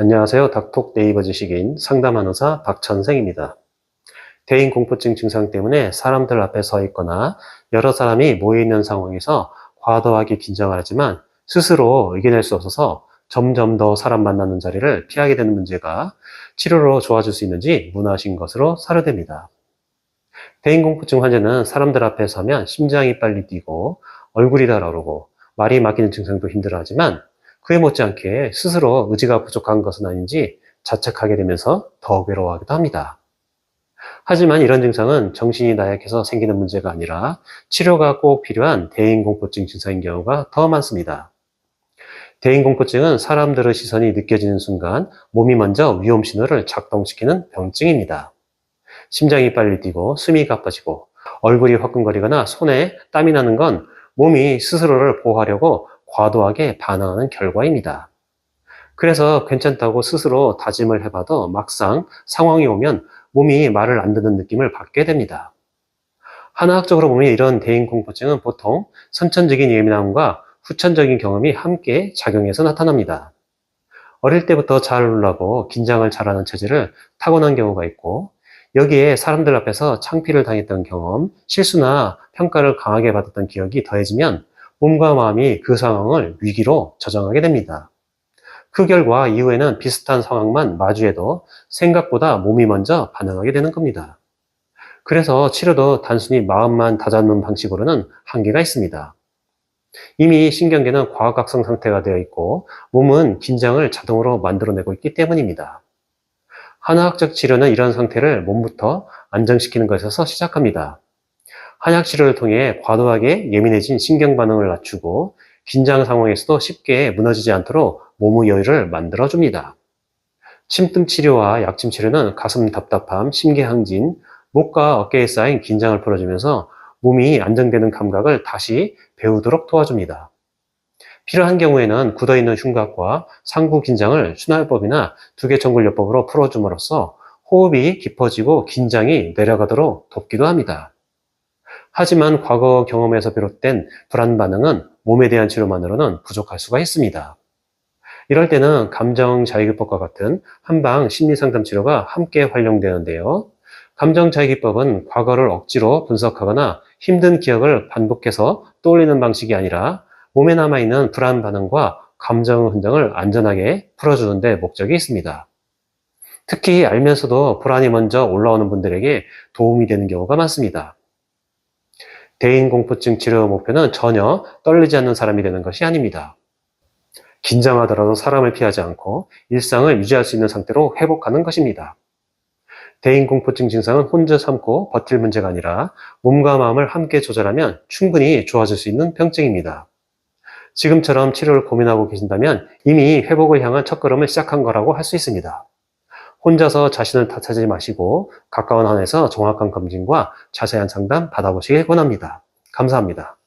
안녕하세요. 닥톡 네이버 지식인 상담한 의사 박천생입니다. 대인 공포증 증상 때문에 사람들 앞에 서 있거나 여러 사람이 모여 있는 상황에서 과도하게 긴장을 하지만 스스로 이겨낼 수 없어서 점점 더 사람 만나는 자리를 피하게 되는 문제가 치료로 좋아질 수 있는지 문의하신 것으로 사료됩니다. 대인 공포증 환자는 사람들 앞에 서면 심장이 빨리 뛰고 얼굴이 달아오르고 말이 막히는 증상도 힘들어하지만 그에 못지않게 스스로 의지가 부족한 것은 아닌지 자책하게 되면서 더 괴로워하기도 합니다. 하지만 이런 증상은 정신이 나약해서 생기는 문제가 아니라 치료가 꼭 필요한 대인공포증 증상인 경우가 더 많습니다. 대인공포증은 사람들의 시선이 느껴지는 순간 몸이 먼저 위험 신호를 작동시키는 병증입니다. 심장이 빨리 뛰고 숨이 가빠지고 얼굴이 화끈거리거나 손에 땀이 나는 건 몸이 스스로를 보호하려고 과도하게 반응하는 결과입니다. 그래서 괜찮다고 스스로 다짐을 해봐도 막상 상황이 오면 몸이 말을 안 듣는 느낌을 받게 됩니다. 한의학적으로 보면 이런 대인 공포증은 보통 선천적인 예민함과 후천적인 경험이 함께 작용해서 나타납니다. 어릴 때부터 잘 놀라고 긴장을 잘하는 체질을 타고난 경우가 있고 여기에 사람들 앞에서 창피를 당했던 경험, 실수나 평가를 강하게 받았던 기억이 더해지면 몸과 마음이 그 상황을 위기로 저장하게 됩니다. 그 결과 이후에는 비슷한 상황만 마주해도 생각보다 몸이 먼저 반응하게 되는 겁니다. 그래서 치료도 단순히 마음만 다잡는 방식으로는 한계가 있습니다. 이미 신경계는 과학각성 상태가 되어 있고 몸은 긴장을 자동으로 만들어내고 있기 때문입니다. 한의학적 치료는 이런 상태를 몸부터 안정시키는 것에서 시작합니다. 한약 치료를 통해 과도하게 예민해진 신경 반응을 낮추고 긴장 상황에서도 쉽게 무너지지 않도록 몸의 여유를 만들어 줍니다. 침뜸 치료와 약침 치료는 가슴 답답함, 심계항진, 목과 어깨에 쌓인 긴장을 풀어주면서 몸이 안정되는 감각을 다시 배우도록 도와줍니다. 필요한 경우에는 굳어있는 흉곽과 상부 긴장을 순환법이나 두개정굴요법으로 풀어줌으로써 호흡이 깊어지고 긴장이 내려가도록 돕기도 합니다. 하지만 과거 경험에서 비롯된 불안 반응은 몸에 대한 치료만으로는 부족할 수가 있습니다. 이럴 때는 감정 자위기법과 같은 한방 심리 상담 치료가 함께 활용되는데요. 감정 자위기법은 과거를 억지로 분석하거나 힘든 기억을 반복해서 떠올리는 방식이 아니라 몸에 남아있는 불안 반응과 감정 흔적을 안전하게 풀어주는 데 목적이 있습니다. 특히 알면서도 불안이 먼저 올라오는 분들에게 도움이 되는 경우가 많습니다. 대인공포증 치료 목표는 전혀 떨리지 않는 사람이 되는 것이 아닙니다. 긴장하더라도 사람을 피하지 않고 일상을 유지할 수 있는 상태로 회복하는 것입니다. 대인공포증 증상은 혼자 참고 버틸 문제가 아니라 몸과 마음을 함께 조절하면 충분히 좋아질 수 있는 병증입니다. 지금처럼 치료를 고민하고 계신다면 이미 회복을 향한 첫걸음을 시작한 거라고 할 수 있습니다. 혼자서 자신을 탓하지 마시고 가까운 한에서 정확한 검진과 자세한 상담 받아보시길 권합니다. 감사합니다.